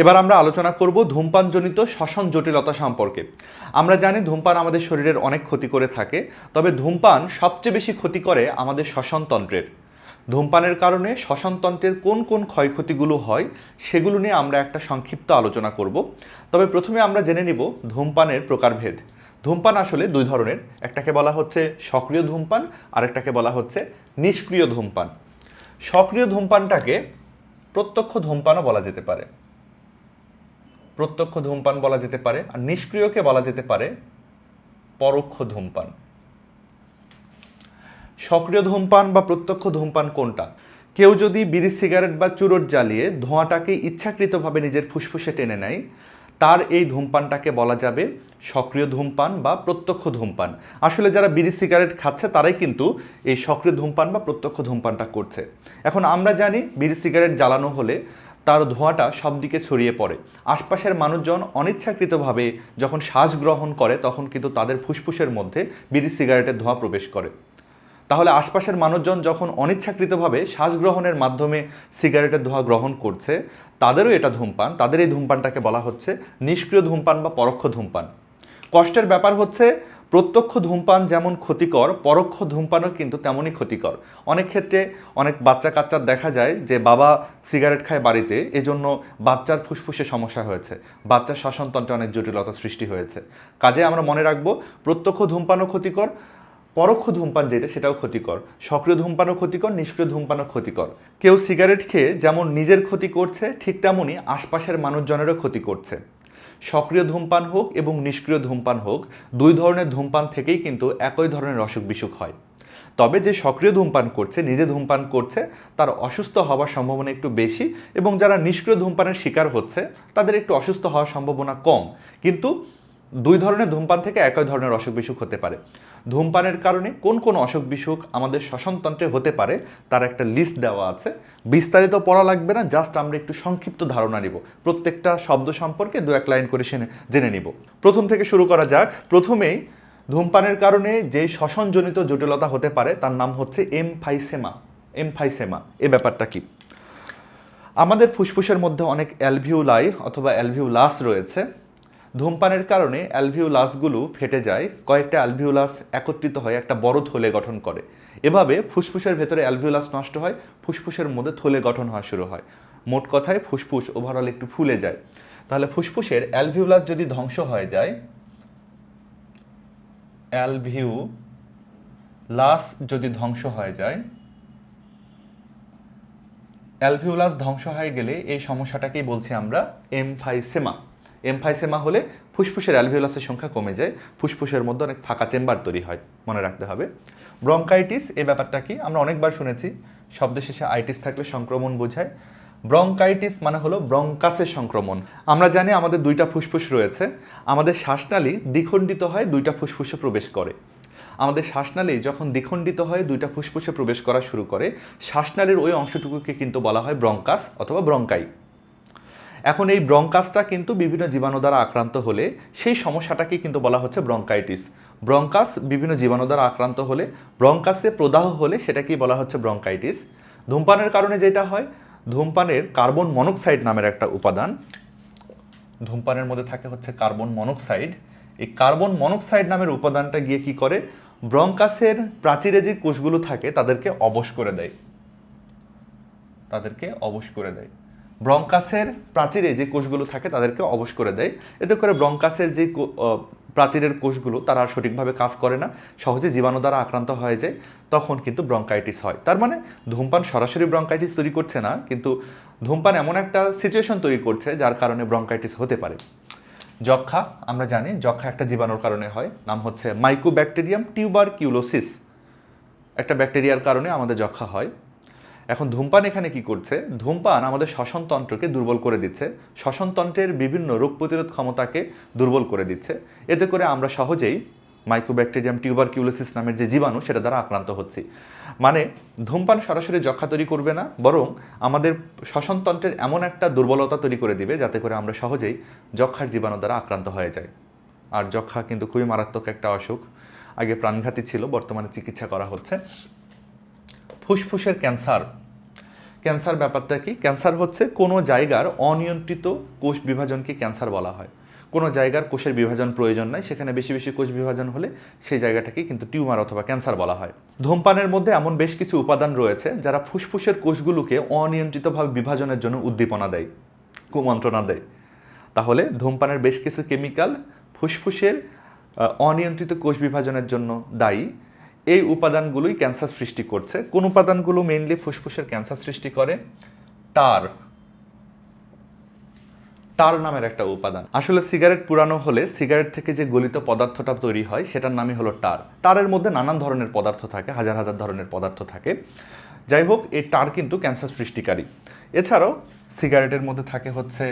এবার আমরা আলোচনা করব ধূমপানজনিত শ্বসন জটিলতা সম্পর্কে। আমরা জানি ধূমপান আমাদের শরীরের অনেক ক্ষতি করে থাকে, তবে ধূমপান সবচেয়ে বেশি ক্ষতি করে আমাদের শ্বসনতন্ত্রের। ধূমপানের কারণে শ্বসনতন্ত্রের কোন কোন ক্ষয়ক্ষতিগুলো হয়, সেগুলো নিয়ে আমরা একটা সংক্ষিপ্ত আলোচনা করব। তবে প্রথমে আমরা জেনে নিব ধূমপানের প্রকারভেদ। ধূমপান আসলে দুই ধরনের, একটাকে বলা হচ্ছে সক্রিয় ধূমপান আর একটাকে বলা হচ্ছে নিষ্ক্রিয় ধূমপান। সক্রিয় ধূমপানটাকে প্রত্যক্ষ ধূমপানও বলা যেতে পারে। প্রত্যক্ষ ধূমপান বলা যেতে পারে, আর নিষ্ক্রিয়কে বলা যেতে পারে পরোক্ষ ধূমপান। সক্রিয় ধূমপান বা প্রত্যক্ষ ধূমপান কোনটা? কেউ যদি বিড়ি, সিগারেট বা চুরোট জ্বালিয়ে ধোঁয়াটাকে ইচ্ছাকৃতভাবে নিজের ফুসফুসে টেনে নেয়, তার এই ধূমপানটাকে বলা যাবে সক্রিয় ধূমপান বা প্রত্যক্ষ ধূমপান। আসলে যারা বিড়ি, সিগারেট খাচ্ছে, তারাই কিন্তু এই সক্রিয় ধূমপান বা প্রত্যক্ষ ধূমপানটা করছে। এখন আমরা জানি বিড়ি, সিগারেট জ্বালানো হলে তার ধোঁয়াটা সব দিকে ছড়িয়ে পড়ে। আশপাশের মানুষজন অনিচ্ছাকৃতভাবে যখন শ্বাস গ্রহণ করে, তখন কিন্তু তাদের ফুসফুসের মধ্যে বিড়ি সিগারেটের ধোঁয়া প্রবেশ করে। তাহলে আশপাশের মানুষজন যখন অনিচ্ছাকৃতভাবে শ্বাস গ্রহণের মাধ্যমে সিগারেটের ধোঁয়া গ্রহণ করছে, তাদেরও এটা ধূমপান। তাদের এই ধূমপানটাকে বলা হচ্ছে নিষ্ক্রিয় ধূমপান বা পরোক্ষ ধূমপান। কষ্টের ব্যাপার হচ্ছে প্রত্যক্ষ ধূমপান যেমন ক্ষতিকর, পরোক্ষ ধূমপানও কিন্তু তেমনই ক্ষতিকর। অনেক ক্ষেত্রে অনেক বাচ্চা কাচ্চার দেখা যায় যে বাবা সিগারেট খায় বাড়িতে, এজন্য বাচ্চার ফুসফুসে সমস্যা হয়েছে। বাচ্চার শ্বসনতন্ত্রে অনেক জটিলতা সৃষ্টি হয়েছে। কাজে আমরা মনে রাখব, প্রত্যক্ষ ধূমপানও ক্ষতিকর, পরোক্ষ ধূমপান যেটা, সেটাও ক্ষতিকর। সক্রিয় ধূমপানও ক্ষতিকর, নিষ্ক্রিয় ধূমপানও ক্ষতিকর। কেউ সিগারেট খেয়ে যেমন নিজের ক্ষতি করছে, ঠিক তেমনই আশপাশের মানুষজনেরও ক্ষতি করছে। সক্রিয় ধূমপান হোক এবং নিষ্ক্রিয় ধূমপান হোক, দুই ধরনের ধূমপান থেকেই কিন্তু একই ধরনের অসুখ বিসুখ হয়। তবে যে সক্রিয় ধূমপান করছে, নিজে ধূমপান করছে, তার অসুস্থ হওয়ার সম্ভাবনা একটু বেশি এবং যারা নিষ্ক্রিয় ধূমপানের শিকার হচ্ছে, তাদের একটু অসুস্থ হওয়ার সম্ভাবনা কম। কিন্তু দুই ধরনের ধূমপান থেকে একই ধরনের অসুখ বিসুখ হতে পারে। ধূমপানের কারণে কোন কোন অসুখ বিসুখ আমাদের শ্বসনতন্ত্রে হতে পারে, তার একটা লিস্ট দেওয়া আছে। বিস্তারিত পড়া লাগবে না জাস্ট আমরা একটু সংক্ষিপ্ত ধারণা নিব। প্রত্যেকটা শব্দ সম্পর্কে দু এক লাইন করে জেনে নিব। প্রথম থেকে শুরু করা যাক। প্রথমেই ধূমপানের কারণে যে শ্বসনজনিত জটিলতা হতে পারে, তার নাম হচ্ছে এমফাইসেমা। এমফাইসেমা, এ ব্যাপারটা কি? আমাদের ফুসফুসের মধ্যে অনেক অ্যালভিউলাই অথবা অ্যালভিউলাস রয়েছে। ধূমপানের কারণে অ্যালভিউলাসগুলো ফেটে যায়, কয়েকটা অ্যালভিউলাস একত্রিত হয়ে একটা বড় থলে গঠন করে। এভাবে ফুসফুসের ভেতরে অ্যালভিউলাস নষ্ট হয়, ফুসফুসের মধ্যে থলে গঠন হওয়া শুরু হয়। মোট কথায় ফুসফুস ওভারঅল একটু ফুলে যায়। তাহলে ফুসফুসের অ্যালভিউলাস যদি ধ্বংস হয়ে যায় অ্যালভিউ লাস যদি ধ্বংস হয়ে যায় অ্যালভিউলাস ধ্বংস হয়ে গেলে এই সমস্যাটাকেই বলছি আমরা এমফাইসেমা। এমফাইসেমা হলে ফুসফুসের অ্যালভিওলাসের সংখ্যা কমে যায়, ফুসফুসের মধ্যে অনেক ফাঁকা চেম্বার তৈরি হয়, মনে রাখতে হবে। ব্রঙ্কাইটিস এই ব্যাপারটা কি? আমরা অনেকবার শুনেছি, শব্দের শেষে আইটিস থাকলে সংক্রমণ বোঝায়। ব্রঙ্কাইটিস মানে হলো ব্রঙ্কাসের সংক্রমণ। আমরা জানি আমাদের দুইটা ফুসফুস রয়েছে, আমাদের শ্বাসনালী দ্বিখণ্ডিত হয়, দুইটা ফুসফুসে প্রবেশ করে। আমাদের শ্বাসনালী যখন দ্বিখণ্ডিত হয়ে, দুইটা ফুসফুসে প্রবেশ করা শুরু করে, শ্বাসনালীর ওই অংশটুকুকে কিন্তু বলা হয় ব্রঙ্কাস অথবা ব্রঙ্কাই। এখন এই ব্রঙ্কাসটা কিন্তু বিভিন্ন জীবাণু দ্বারা আক্রান্ত হলে সেই সমস্যাটাকে কিন্তু বলা হচ্ছে ব্রঙ্কাইটিস। ব্রঙ্কাস বিভিন্ন জীবাণু দ্বারা আক্রান্ত হলে, ব্রঙ্কাসে প্রদাহ হলে সেটাকেই বলা হচ্ছে ব্রঙ্কাইটিস। ধূমপানের কারণে যেটা হয়, ধূমপানের কার্বন মনোক্সাইড নামের একটা উপাদান। ধূমপানের মধ্যে থাকে হচ্ছে কার্বন মনোক্সাইড। এই কার্বন মনোক্সাইড নামের উপাদানটা গিয়ে কি করে? ব্রঙ্কাসের প্রাচীরে যে কোষগুলো থাকে, তাদেরকে অবশ করে দেয়। তাদেরকে অবশ করে দেয়। ব্রঙ্কাসের প্রাচীরে যে কোষগুলো থাকে তাদেরকে অবশ করে দেয়। এতে করে ব্রঙ্কাসের যে প্রাচীরের কোষগুলো তারা সঠিকভাবে কাজ করে না, সহজে জীবাণু দ্বারা আক্রান্ত হয়ে যায়, তখন কিন্তু ব্রঙ্কাইটিস হয়। তার মানে ধূমপান সরাসরি ব্রঙ্কাইটিস তৈরি করছে না, কিন্তু ধূমপান এমন একটা সিচুয়েশন তৈরি করছে যার কারণে ব্রঙ্কাইটিস হতে পারে। যক্ষা আমরা জানি যক্ষা একটা জীবাণুর কারণে হয়, নাম হচ্ছে মাইকোব্যাকটেরিয়াম টিউবার কিউলোসিস একটা ব্যাকটেরিয়ার কারণে আমাদের যক্ষা হয়। এখন ধূমপান এখানে কি করছে? ধূমপান আমাদের শ্বসনতন্ত্রকে দুর্বল করে দিচ্ছে। শ্বসনতন্ত্রের বিভিন্ন রোগ প্রতিরোধ ক্ষমতাকে দুর্বল করে দিচ্ছে। এতে করে আমরা সহজেই মাইক্রোব্যাকটেরিয়াম টিউবার কিউলোসিস নামের যে জীবাণু, সেটা দ্বারা আক্রান্ত হচ্ছি। মানে ধূমপান সরাসরি যক্ষা তৈরি করবে না, বরং আমাদের শ্বসনতন্ত্রের এমন একটা দুর্বলতা তৈরি করে দিবে, যাতে করে আমরা সহজেই যক্ষার জীবাণু দ্বারা আক্রান্ত হয়ে যাই। আর যক্ষা কিন্তু খুবই মারাত্মক একটা অসুখ। আগে প্রাণঘাতী ছিল, বর্তমানে চিকিৎসা করা হচ্ছে। ফুসফুসের ক্যান্সার। ক্যান্সার ব্যাপারটা কি? ক্যান্সার হচ্ছে কোনো জায়গার অনিয়ন্ত্রিত কোষ বিভাজনকে ক্যান্সার বলা হয়। কোনো জায়গার কোষের বিভাজন প্রয়োজন নাই, সেখানে বেশি বেশি কোষ বিভাজন হলে সেই জায়গাটাকে কিন্তু টিউমার অথবা ক্যান্সার বলা হয়। ধূমপানের মধ্যে এমন বেশ কিছু উপাদান রয়েছে যারা ফুসফুসের কোষগুলোকে অনিয়ন্ত্রিতভাবে বিভাজনের জন্য উদ্দীপনা দেয়, কুমন্ত্রণা দেয়। তাহলে ধূমপানের বেশ কিছু কেমিক্যাল ফুসফুসের অনিয়ন্ত্রিত কোষ বিভাজনের জন্য দায়ী। এই উপাদানগুলোই ক্যান্সার সৃষ্টি করছে। কোন উপাদানগুলো মেইনলি ফুসফুসের ক্যান্সার সৃষ্টি করে? টার টার নামের একটা উপাদান। আসলে সিগারেট পুরানো হলে সিগারেট থেকে যে গলিত পদার্থটা তৈরি হয়, সেটার নামই হলো টার টারের মধ্যে নানান ধরনের পদার্থ থাকে, হাজার হাজার ধরনের পদার্থ থাকে। যাই হোক, এই টার কিন্তু ক্যান্সার সৃষ্টিকারী। এছাড়াও সিগারেটের মধ্যে থাকে হচ্ছে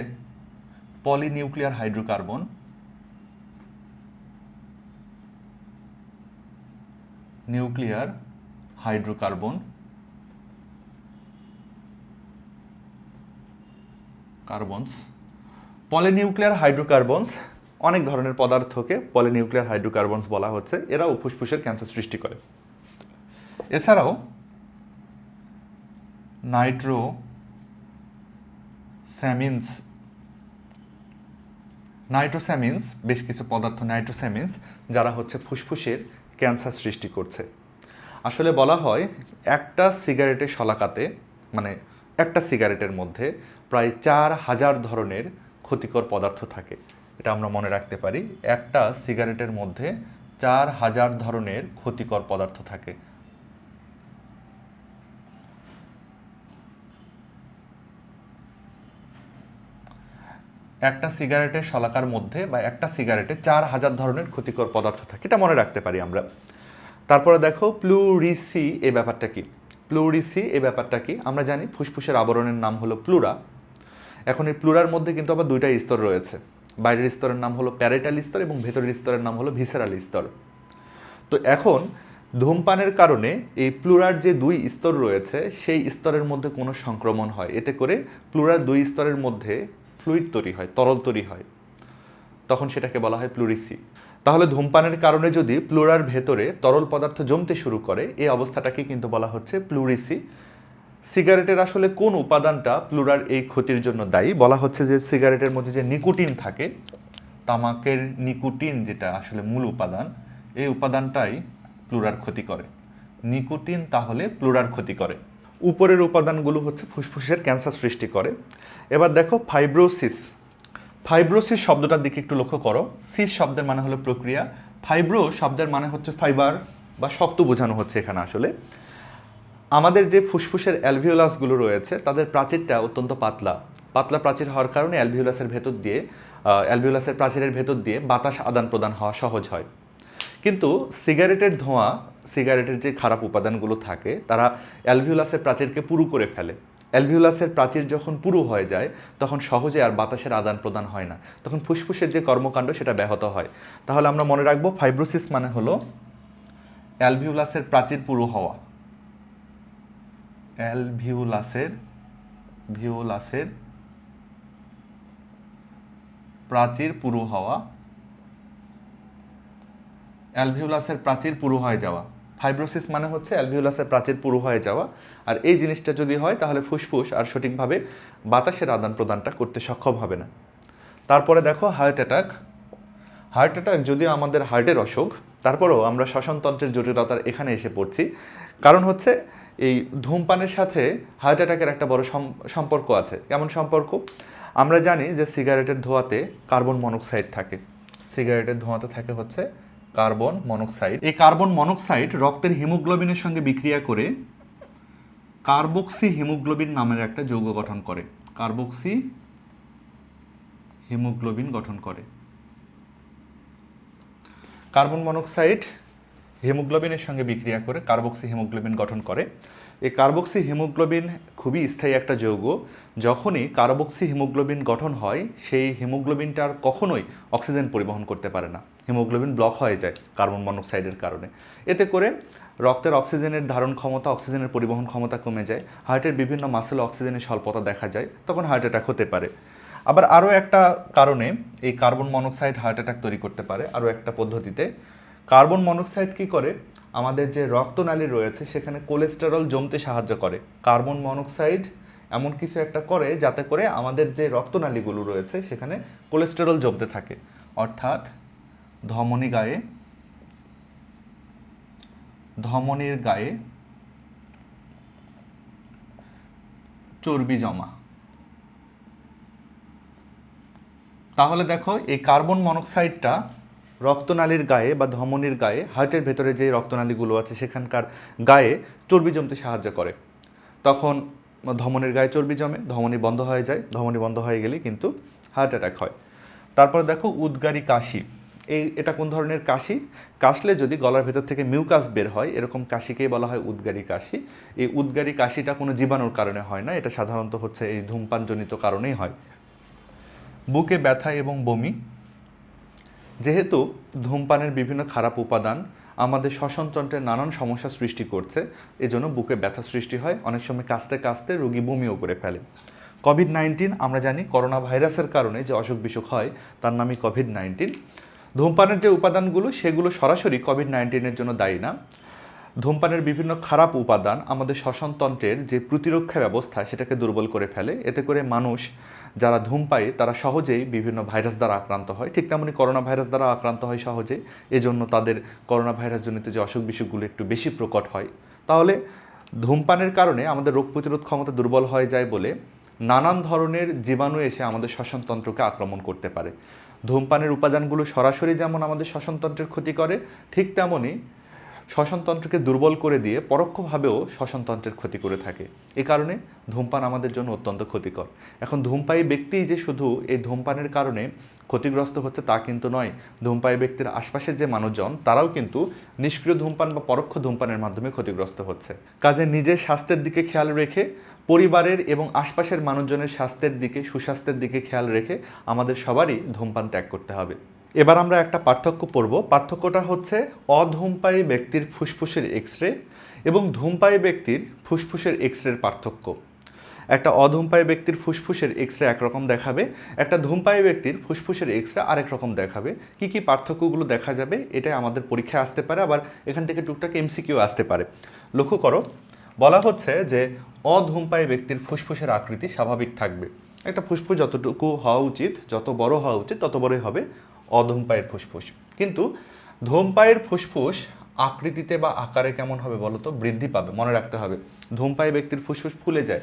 polynuclear hydrocarbon. Nuclear hydrocarbon, carbons, polynuclear hydrocarbons, অনেক ধরনের পদার্থকে পলিনিউক্লিয়ার হাইড্রোকার্বনস বলা হচ্ছে। এরাও ফুসফুসের ক্যান্সার সৃষ্টি করে। এছাড়াও নাইট্রো স্যামিনস, নাইট্রোস্যামিনস, বেশ কিছু পদার্থ নাইট্রোস্যামিনস, যারা হচ্ছে ফুসফুসের ক্যান্সার সৃষ্টি করছে। আসলে বলা হয়, একটা সিগারেটের শলাকাতে মানে একটা সিগারেটের মধ্যে প্রায় চার হাজার ধরনের ক্ষতিকর পদার্থ থাকে। এটা আমরা মনে রাখতে পারি, একটা সিগারেটের মধ্যে চার হাজার ধরনের ক্ষতিকর পদার্থ থাকে। একটা সিগারেটের শলাকার মধ্যে বা একটা সিগারেটে চার হাজার ধরনের ক্ষতিকর পদার্থ থাকে। এটা মনে রাখতে পারি আমরা। তারপরে দেখো, প্লুরিসি এই ব্যাপারটা কি? প্লুরিসি এই ব্যাপারটা কি? আমরা জানি ফুসফুসের আবরণের নাম হলো প্লুরা। এখন এই প্লুরার মধ্যে কিন্তু আবার দুইটা স্তর রয়েছে। বাইরের স্তরের নাম হলো প্যারেটাল স্তর এবং ভেতরের স্তরের নাম হলো ভিসেরাল স্তর। তো এখন ধূমপানের কারণে এই প্লুরার যে দুই স্তর রয়েছে, সেই স্তরের মধ্যে কোনো সংক্রমণ হয়। এতে করে প্লুরার দুই স্তরের মধ্যে ফ্লুইড তৈরি হয়, তরল তৈরি হয়। তখন সেটাকে বলা হয় প্লুরিসি তাহলে ধূমপানের কারণে যদি প্লুরার ভেতরে তরল পদার্থ জমতে শুরু করে, এই অবস্থাটাকে কিন্তু বলা হচ্ছে প্লুরিসি সিগারেটের আসলে কোন উপাদানটা প্লুরার এই ক্ষতির জন্য দায়ী? বলা হচ্ছে যে সিগারেটের মধ্যে যে নিকোটিন থাকে, তামাকের নিকোটিন যেটা আসলে মূল উপাদান, এই উপাদানটাই প্লুরার ক্ষতি করে। নিকোটিন তাহলে প্লুরার ক্ষতি করে। উপরের উপাদানগুলো হচ্ছে ফুসফুসের ক্যান্সার সৃষ্টি করে। এবার দেখো ফাইব্রোসিস। ফাইব্রোসিস শব্দটার দিকে একটু লক্ষ্য করো। সিস শব্দের মানে হলো প্রক্রিয়া। ফাইব্রো শব্দের মানে হচ্ছে ফাইবার বা শক্ত বোঝানো হচ্ছে এখানে আসলে। আমাদের যে ফুসফুসের অ্যালভিওলাসগুলো রয়েছে, তাদের প্রাচীরটা অত্যন্ত পাতলা। পাতলা প্রাচীর হওয়ার কারণে অ্যালভিওলাসের ভেতর দিয়ে অ্যালভিওলাসের প্রাচীরের ভেতর দিয়ে বাতাস আদান প্রদান হওয়া সহজ হয়। কিন্তু সিগারেটের ধোঁয়া সিগারেটের যে খারাপ উপাদানগুলো থাকে, তারা অ্যালভিওলাসের প্রাচীরকে পুরু করে ফেলে। অ্যালভিউলাসের প্রাচীর যখন পুরু হয়ে যায়, তখন সহজে আর বাতাসের আদান প্রদান হয় না। তখন ফুসফুসের যে কর্মকাণ্ড, সেটা ব্যাহত হয়। তাহলে আমরা মনে রাখব, ফাইব্রোসিস মানে হলো অ্যালভিওলাসের প্রাচীর পুরু হওয়া। অ্যালভিউলাসের ভিওলাসের প্রাচীর পুরু হওয়া। অ্যালভিওলাসের প্রাচীর পুরু হয়ে যাওয়া। ফাইব্রোসিস মানে হচ্ছে অ্যালভিওলাসের প্রাচীর পুরু হয়ে যাওয়া। আর এই জিনিসটা যদি হয়, তাহলে ফুসফুস আর সঠিকভাবে বাতাসের আদান প্রদানটা করতে সক্ষম হবে না। তারপরে দেখো, হার্ট অ্যাটাক। হার্ট অ্যাটাক যদিও আমাদের হার্টের অসুখ, তারপরেও আমরা শ্বসনতন্ত্রের জটিলতার এখানে এসে পড়ছি। কারণ হচ্ছে, এই ধূমপানের সাথে হার্ট অ্যাটাকের একটা বড় সম্পর্ক আছে। কেমন সম্পর্ক? আমরা জানি যে সিগারেটের ধোঁয়াতে কার্বন মনোক্সাইড থাকে। সিগারেটের ধোঁয়াতে থাকে হচ্ছে কার্বন মনোক্সাইড। এই কার্বন মনোক্সাইড রক্তের হিমোগ্লোবিনের সঙ্গে বিক্রিয়া করে কার্বক্সি হিমোগ্লোবিন নামের একটা যৌগ গঠন করে। কার্বক্সি হিমোগ্লোবিন গঠন করে। কার্বন মনোক্সাইড হিমোগ্লোবিনের সঙ্গে বিক্রিয়া করে কার্বক্সি হিমোগ্লোবিন গঠন করে। এই কার্বক্সি হিমোগ্লোবিন খুবই স্থায়ী একটা যৌগ। যখনই কার্বক্সি হিমোগ্লোবিন গঠন হয়, সেই হিমোগ্লোবিনটা আর কখনোই অক্সিজেন পরিবহন করতে পারে না। হিমোগ্লোবিন ব্লক হয়ে যায় কার্বন মনোক্সাইডের কারণে। এতে করে রক্তের অক্সিজেনের ধারণ ক্ষমতা, অক্সিজেনের পরিবহন ক্ষমতা কমে যায়। হার্টের বিভিন্ন মাসেলে অক্সিজেনের স্বল্পতা দেখা যায়, তখন হার্ট অ্যাটাক হতে পারে। আবার আরও একটা কারণে এই কার্বন মনোক্সাইড হার্ট অ্যাটাক তৈরি করতে পারে। আরও একটা পদ্ধতিতে কার্বন মনোক্সাইড কি করে? আমাদের যে রক্তনালী রয়েছে, সেখানে কোলেস্টেরল জমতে সাহায্য করে, কার্বন মনোক্সাইড এমন কিছু একটা করে যাতে করে আমাদের যে রক্তনালীগুলো রয়েছে, সেখানে কোলেস্টেরল জমতে থাকে। অর্থাৎ ধমনী গায়ে, ধমনীর গায়ে চর্বি জমা। তাহলে দেখো, এই কার্বন মনোক্সাইডটা রক্তনালীর গায়ে বা ধমনীর গায়ে, হার্টের ভেতরে যে রক্তনালীগুলো আছে সেখানকার গায়ে চর্বি জমতে সাহায্য করে। তখন ধমনীর গায়ে চর্বি জমে, ধমনী বন্ধ হয়ে যায়। ধমনী বন্ধ হয়ে গেলে কিন্তু হার্ট অ্যাটাক হয়। তারপরে দেখো উদ্গারী কাশি। এই, এটা কোন ধরনের কাশি? কাশলে যদি গলার ভেতর থেকে মিউকাস বের হয়, এরকম কাশিকেই বলা হয় উদ্গারী কাশি। এই উদ্গারী কাশিটা কোনো জীবাণুর কারণে হয় না, এটা সাধারণত হচ্ছে এই ধূমপানজনিত কারণেই হয়। বুকে ব্যথা এবং বমি যেহেতু ধূমপানের বিভিন্ন খারাপ উপাদান আমাদের শ্বসনতন্ত্রে নানান সমস্যা সৃষ্টি করছে, এজন্য বুকে ব্যথা সৃষ্টি হয়, অনেক সময় কাঁচতে কাঁচতে রোগী বমিও করে ফেলে। কোভিড নাইন্টিন আমরা জানি করোনা ভাইরাসের কারণে যে অসুখ বিসুখ হয়, তার নামই কোভিড নাইন্টিন ধূমপানের যে উপাদানগুলো, সেগুলো সরাসরি কোভিড নাইন্টিনের জন্য দায়ী না। ধূমপানের বিভিন্ন খারাপ উপাদান আমাদের শ্বসনতন্ত্রের যে প্রতিরক্ষা ব্যবস্থা, সেটাকে দুর্বল করে ফেলে। এতে করে মানুষ যারা ধূমপায়ী, তারা সহজেই বিভিন্ন ভাইরাস দ্বারা আক্রান্ত হয়। ঠিক তেমনি করোনা ভাইরাস দ্বারা আক্রান্ত হয় সহজেই। এজন্য তাদের করোনা ভাইরাসজনিত যে অসুখ বিসুখগুলো একটু বেশি প্রকট হয়। তাহলে ধূমপানের কারণে আমাদের রোগ প্রতিরোধ ক্ষমতা দুর্বল হয়ে যায় বলে নানান ধরনের জীবাণু এসে আমাদের শ্বসনতন্ত্রকে আক্রমণ করতে পারে। ধূমপানের উপাদানগুলো সরাসরি যেমন আমাদের শ্বসনতন্ত্রের ক্ষতি করে, ঠিক তেমনই শ্বসনতন্ত্রকে দুর্বল করে দিয়ে পরোক্ষভাবেও শ্বসনতন্ত্রের ক্ষতি করে থাকে। এ কারণে ধূমপান আমাদের জন্য অত্যন্ত ক্ষতিকর। এখন ধূমপায়ী ব্যক্তিই যে শুধু এই ধূমপানের কারণে ক্ষতিগ্রস্ত হচ্ছে তা কিন্তু নয়। ধূমপায়ী ব্যক্তির আশপাশের যে মানুষজন, তারাও কিন্তু নিষ্ক্রিয় ধূমপান বা পরোক্ষ ধূমপানের মাধ্যমে ক্ষতিগ্রস্ত হচ্ছে। কাজে নিজের স্বাস্থ্যের দিকে খেয়াল রেখে, পরিবারের এবং আশপাশের মানুষজনের স্বাস্থ্যের দিকে, সুস্বাস্থ্যের দিকে খেয়াল রেখে আমাদের সবারই ধূমপান ত্যাগ করতে হবে। এবার আমরা একটা পার্থক্য পড়ব। পার্থক্যটা হচ্ছে অধূমপায়ী ব্যক্তির ফুসফুসের এক্স রে এবং ধূমপায়ী ব্যক্তির ফুসফুসের এক্স রের পার্থক্য। একটা অধূমপায়ী ব্যক্তির ফুসফুসের এক্স রে একরকম দেখাবে, একটা ধূমপায়ী ব্যক্তির ফুসফুসের এক্স রে আরেক রকম দেখাবে। কি কি পার্থক্যগুলো দেখা যাবে এটাই আমাদের পরীক্ষায় আসতে পারে, আবার এখান থেকে টুকটাক এমসিকিউ আসতে পারে। লক্ষ্য করো, বলা হচ্ছে যে অধূমপায়ী ব্যক্তির ফুসফুসের আকৃতি স্বাভাবিক থাকবে। একটা ফুসফুস যতটুকু হওয়া উচিত, যত বড় হওয়া উচিত, তত বড়ই হবে। অধূমপায়ের ফুসফুস। কিন্তু ধূমপায়ের ফুসফুস আকৃতিতে বা আকারে কেমন হবে বলো তো? বৃদ্ধি পাবে, মনে রাখতে হবে। ধূমপায়ী ব্যক্তির ফুসফুস ফুলে যায়।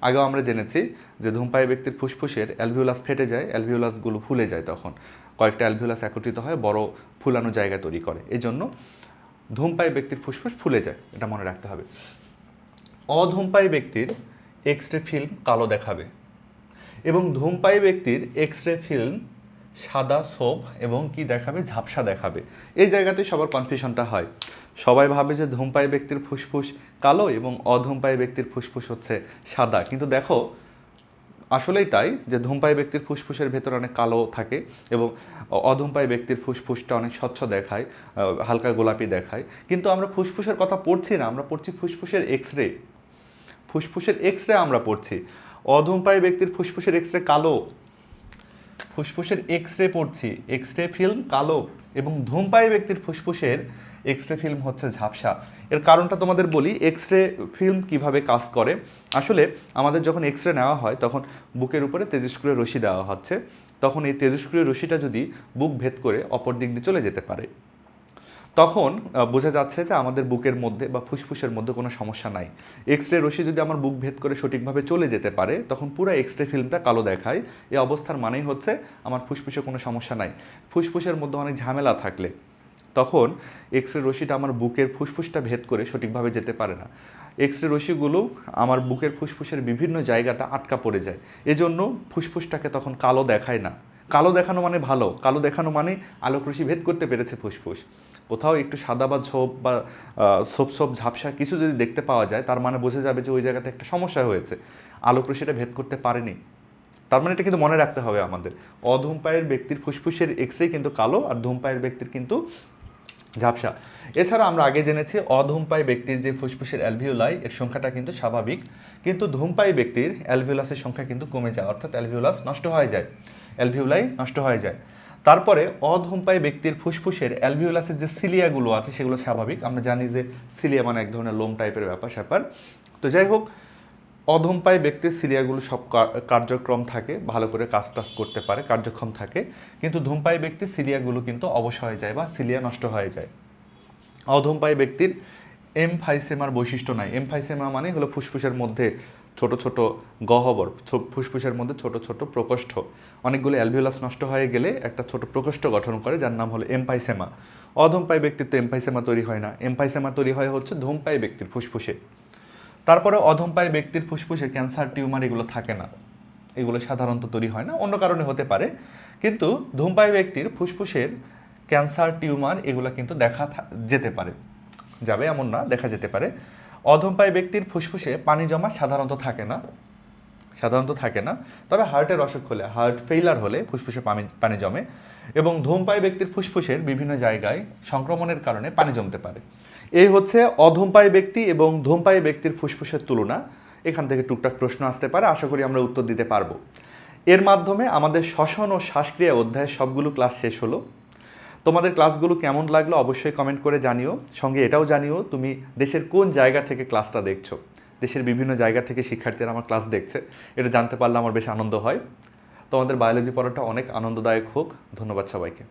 আগেও আমরা জেনেছি যে ধূমপায়ী ব্যক্তির ফুসফুসের অ্যালভিওলাস ফেটে যায়, অ্যালভিওলাসগুলো ফুলে যায় তখন। কয়েকটা অ্যালভিওলাস একত্রিত হয়, বড় ফুলানো জায়গা তৈরি করে। এই জন্য ধূমপায়ী ব্যক্তির ফুসফুস ফুলে যায়, এটা মনে রাখতে হবে। অধূমপায়ী ব্যক্তির এক্স রে ফিল্ম কালো দেখাবে। এবং ধূমপায়ী ব্যক্তির এক্স রে ফিল্ম সাদা সোপ এবং কি দেখাবে? ঝাপসা দেখাবে। এই জায়গাতে সবার কনফিউশনটা হয়। সবাই ভাবে যে ধূমপায়ী ব্যক্তির ফুসফুস কালো এবং অধূমপায়ী ব্যক্তির ফুসফুস হচ্ছে সাদা। কিন্তু দেখো, আসলেই তাই যে ধূমপায়ী ব্যক্তির ফুসফুসের ভেতর অনেক কালো থাকে এবং অধূমপায়ী ব্যক্তির ফুসফুসটা অনেক স্বচ্ছ দেখায় হালকা গোলাপি দেখায়। কিন্তু আমরা ফুসফুসের কথা পড়ছি না, আমরা পড়ছি ফুসফুসের এক্স রে ফুসফুসের এক্স রে আমরা পড়ছি। অধূমপায়ী ব্যক্তির ফুসফুসের এক্স রে কালো। ফুসফুসের এক্স রে পড়ছি। এক্স রে ফিল্ম কালো এবং ধূমপায়ী ব্যক্তির ফুসফুসের এক্স রে ফিল্ম হচ্ছে ঝাপসা। এর কারণটা তোমাদের বলি এক্স রে ফিল্ম কীভাবে কাজ করে? আসলে আমাদের যখন এক্স রে নেওয়া হয়, তখন বুকের উপরে তেজস্ক্রিয় রশি দেওয়া হচ্ছে। তখন এই তেজস্ক্রিয় রশিটা যদি বুক ভেদ করে অপর দিক দিয়ে চলে যেতে পারে। তখন বোঝা যাচ্ছে যে আমাদের বুকের মধ্যে বা ফুসফুসের মধ্যে কোনো সমস্যা নাই। এক্স রে রশ্মি যদি আমার বুক ভেদ করে সঠিকভাবে চলে যেতে পারে, তখন পুরো এক্স রে ফিল্মটা কালো দেখায়। এই অবস্থার মানেই হচ্ছে আমার ফুসফুসে কোনো সমস্যা নাই। ফুসফুসের মধ্যে অনেক ঝামেলা থাকলে, তখন এক্স রে রশ্মিটা আমার বুকের ফুসফুসটা ভেদ করে সঠিকভাবে যেতে পারে না। এক্স রে রশ্মিগুলো আমার বুকের ফুসফুসের বিভিন্ন জায়গাতে আটকা পড়ে যায়। এজন্য ফুসফুসটাকে তখন কালো দেখায় না। কালো দেখানো মানে ভালো, কালো দেখানো মানে আলোক রশ্মি ভেদ করতে পেরেছে ফুসফুস। কোথাও একটু সাদা বা ঝোপ বা সোপ সোপ ঝাপসা কিছু যদি দেখতে পাওয়া যায়, তার মানে বোঝা যাবে যে ওই জায়গাতে একটা সমস্যা হয়েছে। আলোক রশ্মিটা ভেদ করতে পারেনি। তার মানে এটা কিন্তু মনে রাখতে হবে আমাদের। অধূমপায়ের ব্যক্তির ফুসফুসের এক্স রে কিন্তু কালো আর ধূমপায়ের ব্যক্তির কিন্তু ঝাপসা। এছাড়া আমরা আগে জেনেছি অধূমপায়ী ব্যক্তির যে ফুসফুসের অ্যালভিওলাই, এর সংখ্যাটা কিন্তু স্বাভাবিক। কিন্তু ধূমপায় ব্যক্তির অ্যালভিওলাসের সংখ্যা কিন্তু কমে যায়, অর্থাৎ অ্যালভিওলাস নষ্ট হয়ে যায়। অ্যালভিওলাই নষ্ট হয়ে যায়। তারপরে অধূমপায়ী ব্যক্তির ফুসফুসের অ্যালভিওলাসের যে সিলিয়াগুলো আছে, সেগুলো স্বাভাবিক। আমরা জানি যে সিলিয়া মানে এক ধরনের লোম টাইপের ব্যাপার স্যাপার। তো যাই হোক, অধূমপায়ী ব্যক্তির সিলিয়াগুলো সব কার্যক্রম থাকে, ভালো করে কাজ টাজ করতে পারে, কার্যক্ষম থাকে। কিন্তু ধূমপায়ী ব্যক্তির সিলিয়াগুলো কিন্তু অবশ হয়ে যায় বা সিলিয়া নষ্ট হয়ে যায়। অধূমপায়ী ব্যক্তির এমফাইসেমার বৈশিষ্ট্য নাই। এমফাইসেমা মানে হলো ফুসফুসের মধ্যে ছোট ছোট গহ্বর ফুসফুসের মধ্যে ছোট ছোট প্রকোষ্ঠ। অনেকগুলো অ্যালভিওলাস নষ্ট হয়ে গেলে একটা ছোট প্রকোষ্ঠ গঠন করে, যার নাম হলো এমফাইসেমা অধূমপায়ী ব্যক্তির তো এমফাইসেমা তৈরি হয় না। এমফাইসেমা তৈরি হয় হচ্ছে ধূমপায়ী ব্যক্তির ফুসফুসে। তারপরে অধমপায়ী ব্যক্তির ফুসফুসে ক্যান্সার, টিউমার এগুলো থাকে না। এগুলো সাধারণত তৈরি হয় না, অন্য কারণে হতে পারে। কিন্তু ধূমপায়ী ব্যক্তির ফুসফুসের ক্যান্সার, টিউমার এগুলো কিন্তু দেখা যেতে পারে। যাবে এমন না, দেখা যেতে পারে। অধমপায়ী ব্যক্তির ফুসফুসে পানি জমা সাধারণত থাকে না। সাধারণত থাকে না। তবে হার্টের অসুখ হলে, হার্ট ফেইলার হলে ফুসফুসে পানি পানি জমে এবং ধূমপায়ী ব্যক্তির ফুসফুসের বিভিন্ন জায়গায় সংক্রমণের কারণে পানি জমতে পারে। এই হচ্ছে অধূমপায়ী ব্যক্তি এবং ধূমপায়ী ব্যক্তির ফুসফুসের তুলনা। এখান থেকে টুকটাক প্রশ্ন আসতে পারে, আশা করি আমরা উত্তর দিতে পারব। এর মাধ্যমে আমাদের শ্বসন ও শ্বাসক্রিয়া অধ্যায়ের সবগুলো ক্লাস শেষ হলো। তোমাদের ক্লাসগুলো কেমন লাগল অবশ্যই কমেন্ট করে জানিও। সঙ্গে এটাও জানিও, তুমি দেশের কোন জায়গা থেকে ক্লাসটা দেখছ? দেশের বিভিন্ন জায়গা থেকে শিক্ষার্থীরা আমার ক্লাস দেখছে। এটা জানতে পারলে আমার বেশ আনন্দ হয়। তোমাদের বায়োলজি পড়াটা অনেক আনন্দদায়ক হোক। ধন্যবাদ সবাইকে।